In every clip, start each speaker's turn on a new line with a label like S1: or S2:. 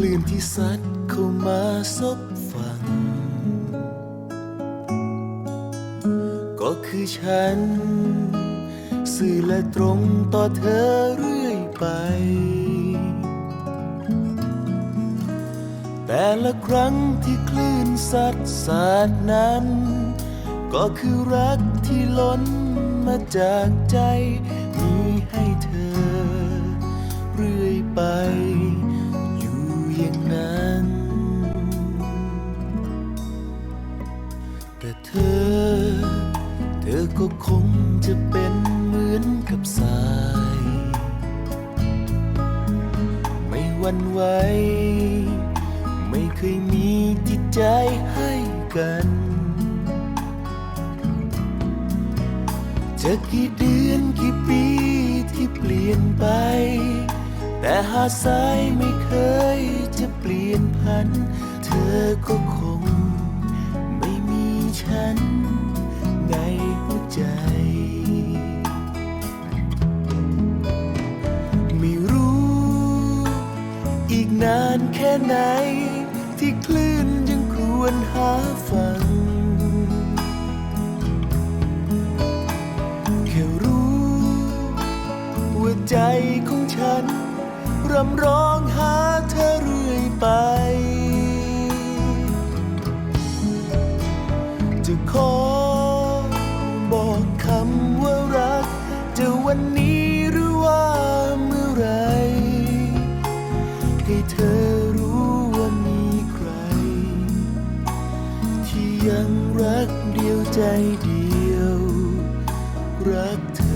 S1: คลื่นที่สัดเข้ามาซบฝั่ง ก็คือฉัน สื่อและตรงต่อเธอเรื่อยไป แต่ละครั้งที่คลื่นสัดสาดนั้น ก็คือรักที่ล้นมาจากใจมีให้เธอ อ เธอก็คงจะเป็นเหมือนกับสาย ไม่หวันไหว ไม่เคยมีจิตใจให้กัน จะกี่เดือนกี่ปีที่เปลี่ยนไป แต่หาสายไม่เคยจะเปลี่ยนพัน เธอก็คง นานแค่ไหน ที่คลื่นยังควรหาฝั่งแค่รู้ว่าใจของฉันรำร้องหาเธอเรื่อยไป จะขอบอกคำว่ารัก จะวันนี้หรือว่าเมื่อไร เธอรู้ว่ามีใคร ที่ยังรักเดียวใจเดียว รักเธอ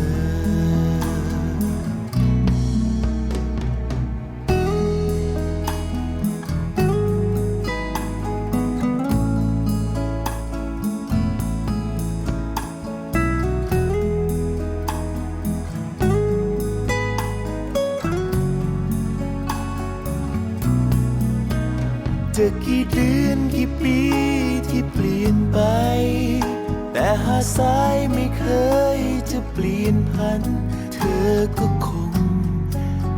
S1: จะกี่เดือนกี่ปีที่เปลี่ยนไป แต่หาสายไม่เคยจะเปลี่ยนพัน เธอก็คง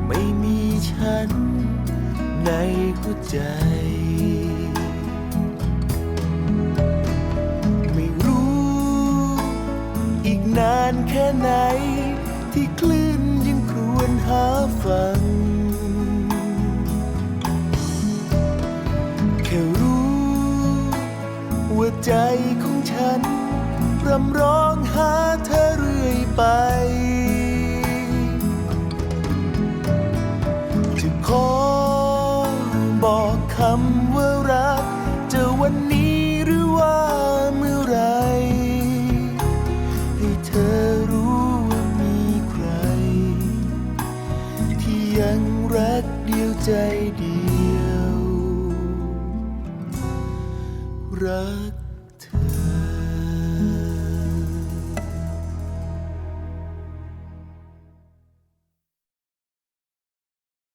S1: ไม่มีฉันในหัวใจ ไม่รู้ อีกนานแค่ไหน ที่คลื่นยังครวญหาฝั่ง ใจของฉันรำร้องหาเธอเรื่อยไป จะขอบอกคำว่ารัก จะวันนี้หรือว่าเมื่อไร ให้เธอรู้ว่ามีใคร ที่ยังรักเดียวใจเดียว รัก